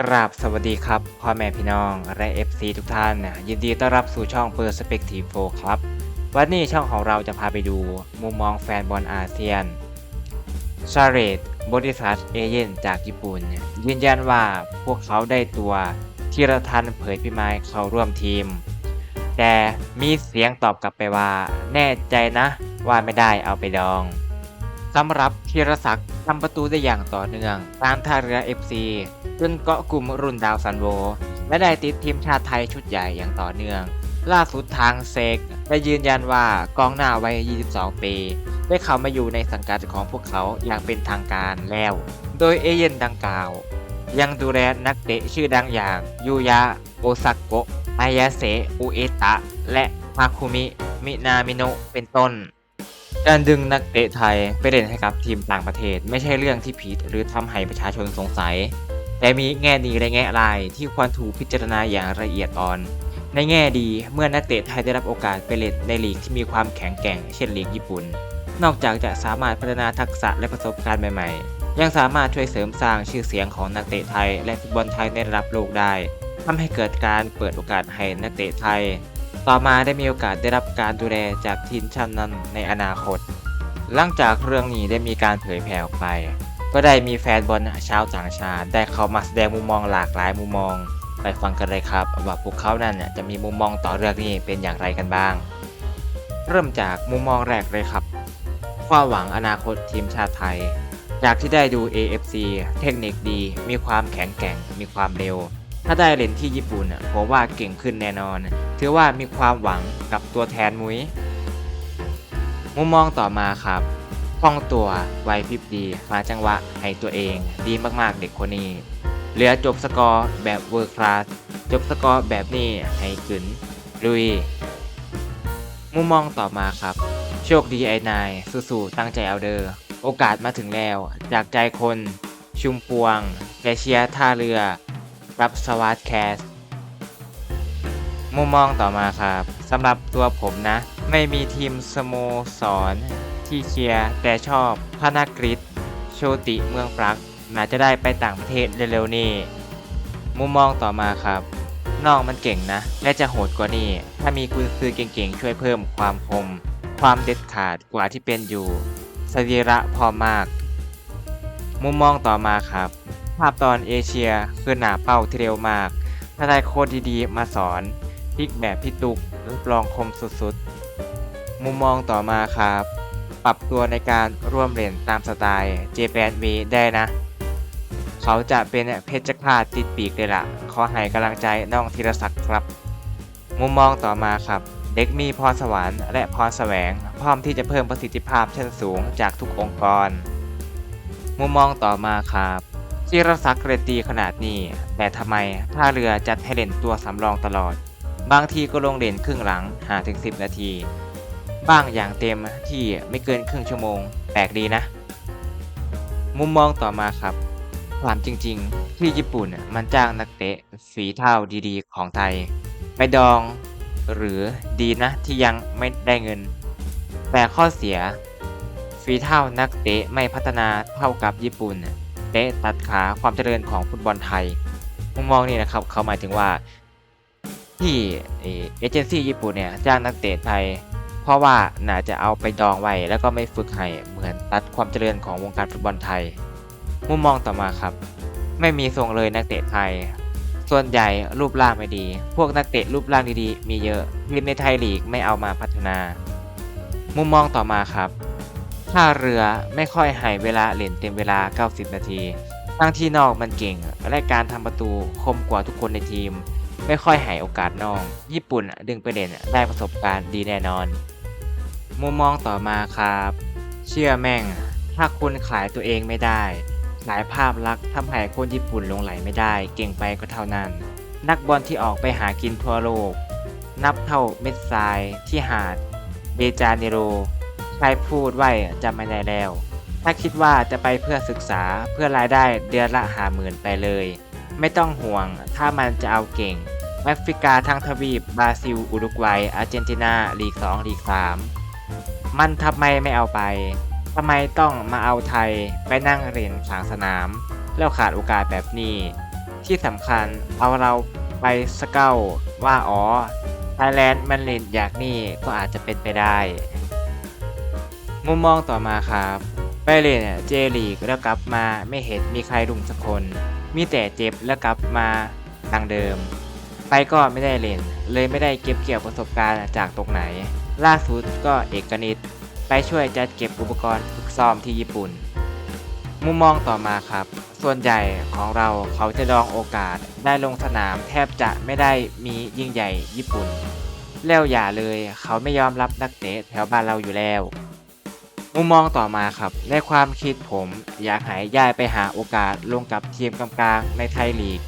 กราบสวัสดีครับพ่อแม่พี่น้องและ FC ทุกท่านนะยินดีต้อนรับสู่ช่อง Perspective 4ครับ วันนี้ช่องของเราจะพาไปดู มุมมองแฟนบอลอาเซียนชาเรตบริษัทเอเย่นจากญี่ปุ่น ยืนยันว่าพวกเขาได้ตัวธีระทันเผยพิมายเข้าร่วมทีม แต่มีเสียงตอบกลับไปว่า แน่ใจนะว่าไม่ได้เอาไปดอง สำหรับธีรศักดิ์ทำประตูได้อย่างต่อเนื่อง ตามท่าเรือ FC จนเกาะกลุ่มรุ่นดาวซันโว และได้ติดทีมชาติไทยชุดใหญ่อย่างต่อเนื่อง ล่าสุดทางเซกได้ยืนยันว่ากองหน้าวัย 22 ปี ได้เข้ามาอยู่ในสังกัดของพวกเขาอย่างเป็นทางการแล้ว โดยเอเย่นดังกล่าว ยังดูแลนักเตะชื่อดังอย่างยูยะโอซาโกะอายาเซอุเอตะ และฮาคุมิ มินามิโนะเป็นต้น การดึงนักเตะไทยไปเล่นให้กับทีมต่างประเทศ ไม่ใช่เรื่องที่ผิดหรือทำให้ประชาชนสงสัย แต่มีแง่ดีและแง่ร้ายที่ควรถูกพิจารณาอย่างละเอียดอ่อน ในแง่ดีเมื่อนักเตะไทยได้รับโอกาสไปเล่นในลีกที่มีความแข็งแกร่งเช่นลีกญี่ปุ่น นอกจากจะสามารถพัฒนาทักษะและประสบการณ์ใหม่ๆ ยังสามารถช่วยเสริมสร้างชื่อเสียงของนักเตะไทย และฟุตบอลไทยในระดับโลกได้ทำให้เกิดการเปิดโอกาสให้นักเตะไทย ต่อมาได้มีโอกาสได้รับการดูแลจากทีมชาตินั้นในอนาคต หลังจากเรื่องนี้ได้มีการเผยแพร่ออกไป ก็ได้มีแฟนบอลชาวต่างชาติ ได้เข้ามาแสดงมุมมองหลากหลายมุมมอง ไปฟังกันเลยครับว่าพวกเขานั้นจะมีมุมมองต่อเรื่องนี้เป็นอย่างไรกันบ้าง เริ่มจากมุมมองแรกเลยครับ ความหวังอนาคตทีมชาติไทย จากที่ได้ดู AFC เทคนิคดี มีความแข็งแกร่ง มีความเร็ว ถ้าได้เล่นที่ญี่ปุ่นนะผมว่าเก่งขึ้นแน่นอน ถือว่ามีความหวังกับตัวแทนมุ้ย มุมมองต่อมาครับคล่องตัวไวพริบดีหาจังหวะให้ตัวเอง ดีมากๆเด็กคนนี้ เหลือจบสกอร์แบบเวอร์คลาสจบสกอร์แบบนี้ให้กึนลุย มุมมองต่อมาครับ โชคดีไอ้นายสู้ๆตั้งใจเอาเดอโอกาสมาถึงแล้ว จากใจคน ชุมพวงแกเชียท่าเรือ รับสวัสดแคสมุมมองต่อมาครับสำหรับตัวผมนะ ไม่มีทีมสโมสรที่เชียร์แต่ชอบพนากฤษโชติเมืองปรักน่าจะได้ไปต่างประเทศเร็วๆนี้ มุมมองต่อมาครับน้องมันเก่งนะ และจะโหดกว่านี้ ถ้ามีกุญซือเก่งๆ ช่วยเพิ่มความคม ความเด็ดขาดกว่าที่เป็นอยู่สรีระพอมาก มุมมองต่อมาครับ ภาพตอนเอเชียคือหนาเป้าที่เร็วมาก ถ้าได้โค้ดดีๆ มาสอนพลิกแบบพี่ตุกรับรองคมสุดๆ มุมมองต่อมาครับ ปรับตัวในการร่วมเล่นตามสไตล์เจแปนวีได้นะ เขาจะเป็นเพชรฆาตติดปีกเลยล่ะ ขอให้กำลังใจน้องธีรศักดิ์ครับ มุมมองต่อมาครับ เด็กมีพรสวรรค์และพรแสวง พร้อมที่จะเพิ่มประสิทธิภาพชั้นสูงจากทุกองค์กร มุมมองต่อมาครับ ธีรศักดิ์เรนตีขนาดนี้ แต่ทำไมท่าเรือจัดให้เล่นตัวสำรองตลอด บางทีก็ลงเล่นครึ่งหลังหาถึง 10 นาที บ้างอย่างเต็มที่ไม่เกินครึ่งชั่วโมง แปลกดีนะ มุมมองต่อมาครับความจริงๆ ที่ญี่ปุ่นมันจ้างนักเตะฝีเท้าดีๆ ของไทยไปดองหรือดีนะที่ยังไม่ได้เงิน แต่ข้อเสียฝีเท้านักเตะไม่พัฒนาเท่ากับญี่ปุ่น เตะตัดขาความเจริญของฟุตบอลไทย มุมมองนี้นะครับเขาหมายถึงว่าที่เอเอเจนซี่ญี่ปุ่นเนี่ยจ้างนักเตะไทย เพราะว่าน่าจะเอาไปดองไว้แล้วก็ไม่ฝึกให้เหมือนตัดความเจริญของวงการฟุตบอลไทย มุมมองต่อมาครับ ไม่มีทรงเลยนักเตะไทย ส่วนใหญ่รูปร่างไม่ดี พวกนักเตะรูปร่างดีๆ มีเยอะทีมในไทยลีกไม่เอามาพัฒนา มุมมองต่อมาครับ ท่าเรือไม่ค่อยให้เวลาเล่นเต็มเวลา 90 นาทีทั้งที่นอกมันเก่ง และการทำประตูคมกว่าทุกคนในทีม ไม่ค่อยให้โอกาสนองญี่ปุ่นดึงไปเด่นได้ประสบการณ์ดีแน่นอน มุมมองต่อมาครับ เชื่อแม่ง ถ้าคุณขายตัวเองไม่ได้ขายภาพลักษณ์ทำให้คนญี่ปุ่นลงไหลไม่ได้ เก่งไปก็เท่านั้น นักบอลที่ออกไปหากินทั่วโลก นับเท่าเม็ดทรายที่หาดเบจาเนโร ใครพูดไว้จำไม่ได้แล้ว ถ้าคิดว่าจะไปเพื่อศึกษาเพื่อรายได้เดือนละหาหมื่นไปเลย ไม่ต้องห่วงถ้ามันจะเอาเก่งแอฟริกาทั้งทวีปบราซิล อุรุกวัย อาร์เจนตินาลีก 2 ลีก 3 มันทำไมไม่เอาไปทำไมต้องมาเอาไทยไปนั่งเรียนขางสนาม แล้วขาดโอกาสแบบนี้ ที่สำคัญเอาเราไปสเกาว่าอ๋อไทยแลนด์มันเล่นอยากนี่ก็อาจจะเป็นไปได้ มุมมองต่อมาครับไปเล่นเจลีกแล้วกลับมาไม่เห็นมีใครรุมสักคน มีแต่เจ็บแล้วกลับมาดังเดิม ไปก็ไม่ได้เล่น เลยไม่ได้เก็บเกี่ยวประสบการณ์จากตรงไหน ล่าสุดก็เอกนิตไปช่วยจัดเก็บอุปกรณ์ฝึกซ้อมที่ญี่ปุ่น มุมมองต่อมาครับ ส่วนใหญ่ของเราเขาจะลองโอกาสได้ลงสนามแทบจะไม่ได้มียิ่งใหญ่ญี่ปุ่น แล้วอย่าเลยเขาไม่ยอมรับนักเตะแถวบ้านเราอยู่แล้ว มุมมองต่อมาครับ ในความคิดผมอยากให้ย้ายไปหาโอกาสลงกับทีมกลางในไทยลีก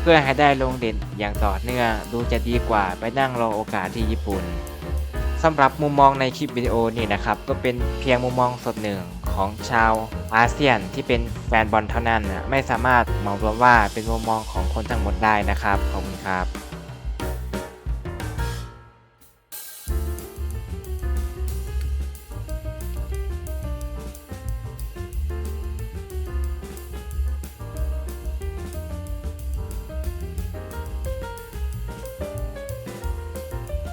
เพื่อให้ได้ลงเด่นอย่างต่อเนื่องดูจะดีกว่าไปนั่งรอโอกาสที่ญี่ปุ่นสำหรับมุมมองในคลิปวิดีโอนี้นะครับ ก็เป็นเพียงมุมมองสดหนึ่งของชาวอาเซียนที่เป็นแฟนบอลเท่านั้นนะไม่สามารถเหมารวมว่าเป็นมุมมองของคนทั้งหมดได้นะครับ ขอบคุณครับ